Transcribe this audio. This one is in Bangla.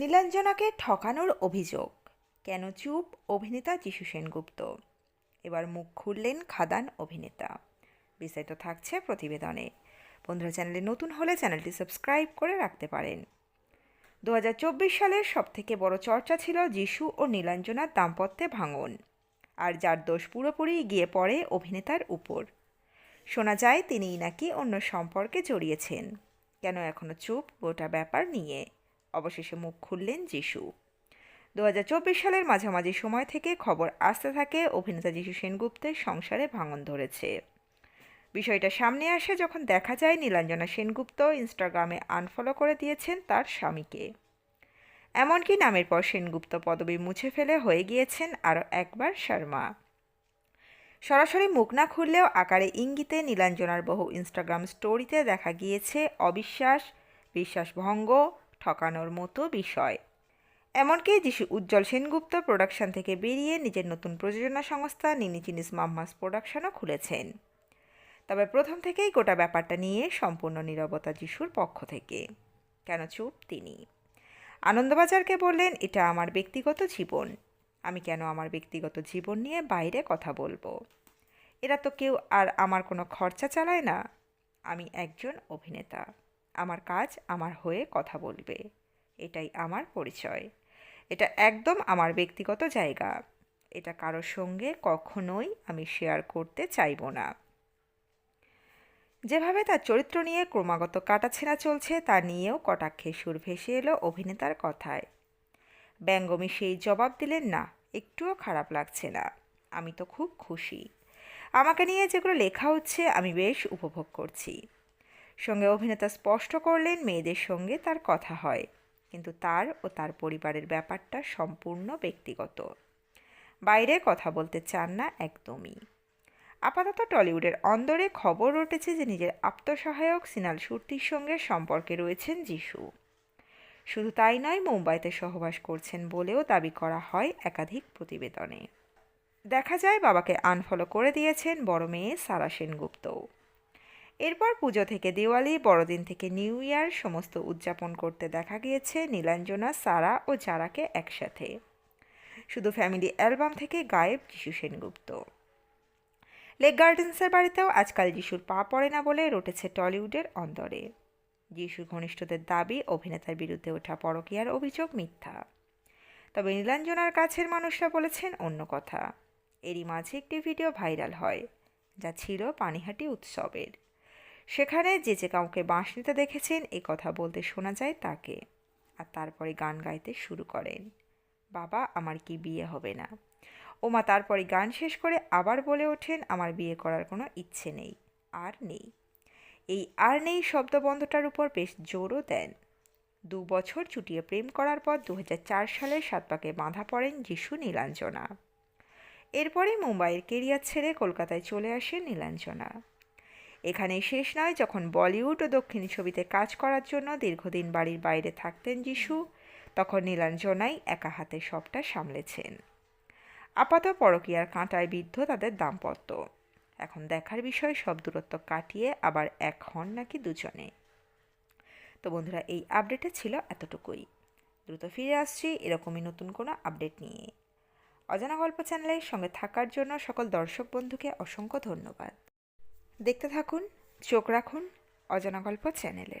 নীলাঞ্জনাকে ঠকানোর অভিযোগ। কেন চুপ? অভিনেতা যিশু সেনগুপ্ত। এবার মুখ খুললেন খাদান অভিনেতা। বিস্তারিত থাকছে প্রতিবেদনে। বন্ধুরা, চ্যানেলে নতুন হলে চ্যানেলটি সাবস্ক্রাইব করে রাখতে পারেন। দু হাজার চব্বিশ সালের সবথেকে বড় চর্চা ছিল যিশু ও নীলাঞ্জনার দাম্পত্যে ভাঙন, আর যার দোষ পুরোপুরি গিয়ে পড়ে অভিনেতার উপর। শোনা যায়, তিনিই নাকি অন্য সম্পর্কে জড়িয়েছেন। কেন এখনও চুপ? গোটা ব্যাপার নিয়ে। অবশেষে মুখ খুললেন যিশু। দু হাজার চব্বিশ সালের মাঝামাঝি সময় থেকে খবর আসতে থাকে অভিনেতা যিশু সেনগুপ্তের সংসারে ভাঙন ধরেছে। বিষয়টা সামনে আসে যখন দেখা যায় নীলাঞ্জনা সেনগুপ্ত ইনস্টাগ্রামে আনফলো করে দিয়েছেন তার স্বামীকে। এমনকি নামের পর সেনগুপ্ত পদবি মুছে ফেলে হয়ে গিয়েছেন আরও একবার শর্মা। সরাসরি মুখ না খুললেও আকারে ইঙ্গিতে নীলাঞ্জনার বহু ইনস্টাগ্রাম স্টোরিতে দেখা গিয়েছে অবিশ্বাস, বিশ্বাসভঙ্গ ঠকানোর মতো বিষয়। এমনকি যিশু উজ্জ্বল সেনগুপ্ত প্রোডাকশন থেকে বেরিয়ে নিজের নতুন প্রযোজনা সংস্থা নিনি চিনিস মাম্মাস প্রোডাকশনও খুলেছেন। তবে প্রথম থেকেই গোটা ব্যাপারটা নিয়ে সম্পূর্ণ নীরবতা যিশুর পক্ষ থেকে। কেন চুপ তিনি? আনন্দবাজারকে বললেন, এটা আমার ব্যক্তিগত জীবন। আমি কেন আমার ব্যক্তিগত জীবন নিয়ে বাইরে কথা বলব? এরা তো কেউ আর আমার কোনো খরচা চালায় না। আমি একজন অভিনেতা। আমার কাজ আমার হয়ে কথা বলবে। এটাই আমার পরিচয়। এটা একদম আমার ব্যক্তিগত জায়গা। এটা কারোর সঙ্গে কখনোই আমি শেয়ার করতে চাইব না। যেভাবে তার চরিত্র নিয়ে ক্রমাগত কাটাছেঁড়া চলছে, তা নিয়েও কটাক্ষে সুর ভেসে এলো অভিনেতার কথায়। ব্যঙ্গমি সেই জবাব দিলেন, না, একটুও খারাপ লাগছে না। আমি তো খুব খুশি। আমাকে নিয়ে যেগুলো লেখা হচ্ছে, আমি বেশ উপভোগ করছি। সঙ্গে অভিনেতা স্পষ্ট করলেন মেয়েদের সঙ্গে তার কথা হয়। কিন্তু তার ও তার পরিবারের ব্যাপারটা সম্পূর্ণ ব্যক্তিগত। বাইরে কথা বলতে চান না একদমই। আপাতত টলিউডের অন্দরে খবর উঠেছে যে নিজের আত্মসহায়ক সিনাল সুরতির সঙ্গে সম্পর্কে রয়েছেন যিশু। শুধু তাই নয়, মুম্বাইতে সহবাস করছেন বলেও দাবি করা হয় একাধিক প্রতিবেদনে। দেখা যায়, বাবাকে আনফলো করে দিয়েছেন বড় মেয়ে সারা সেনগুপ্তও। এরপর পুজো থেকে দিওয়ালি, বড়দিন থেকে নিউ ইয়ার সমস্ত উদযাপন করতে দেখা গিয়েছে নীলাঞ্জনা, সারা ও জারাকে একসাথে। শুধু ফ্যামিলি অ্যালবাম থেকে গায়েব যিশু সেনগুপ্ত। লেক গার্ডেন্সের বাড়িতেও আজকাল যিশুর পা পড়ে না বলে রটেছে টলিউডের অন্দরে। যিশু ঘনিষ্ঠদের দাবি, অভিনেতার বিরুদ্ধে ওঠা পরকীয়ার অভিযোগ মিথ্যা। তবে নীলাঞ্জনার কাছের মানুষরা বলেছেন অন্য কথা। এরই মাঝে একটি ভিডিও ভাইরাল হয়, যা ছিল পানিহাটি উৎসবের। সেখানে যে যে কাউকে বাঁশ নিতে দেখেছেন, এ কথা বলতে শোনা যায় তাকে। আর তারপরে গান গাইতে শুরু করেন। বাবা, আমার কি বিয়ে হবে না? ওমা, তারপরে গান শেষ করে আবার বলে ওঠেন, আমার বিয়ে করার কোনো ইচ্ছে নেই। আর নেই। এই আর নেই শব্দবন্ধটার উপর বেশ জোরও দেন। দু বছর চুটিয়ে প্রেম করার পর দু হাজার চার সালে সাতপাকে বাঁধা পড়েন যিশু নীলাঞ্জনা। এরপরে মুম্বাইয়ের কেরিয়ার ছেড়ে কলকাতায় চলে আসে নীলাঞ্জনা। এখানেই শেষ নয়, যখন বলিউড ও দক্ষিণী ছবিতে কাজ করার জন্য দীর্ঘদিন বাড়ির বাইরে থাকতেন যিশু, তখন নীলাঞ্জনাই একা হাতে সবটা সামলেছেন। আপাত পরকীয়ার কাঁটায় বিদ্ধ তাদের দাম্পত্য। এখন দেখার বিষয়, সব দূরত্ব কাটিয়ে আবার এক হন নাকি দুজনে। তো বন্ধুরা, এই আপডেটে ছিল এতটুকুই। দ্রুত ফিরে আসছি এরকমই নতুন কোনো আপডেট নিয়ে। অজানা গল্প চ্যানেলের সঙ্গে থাকার জন্য সকল দর্শক বন্ধুকে অসংখ্য ধন্যবাদ। দেখতে থাকুন চোখ রাখুন অজানা গল্প চ্যানেলে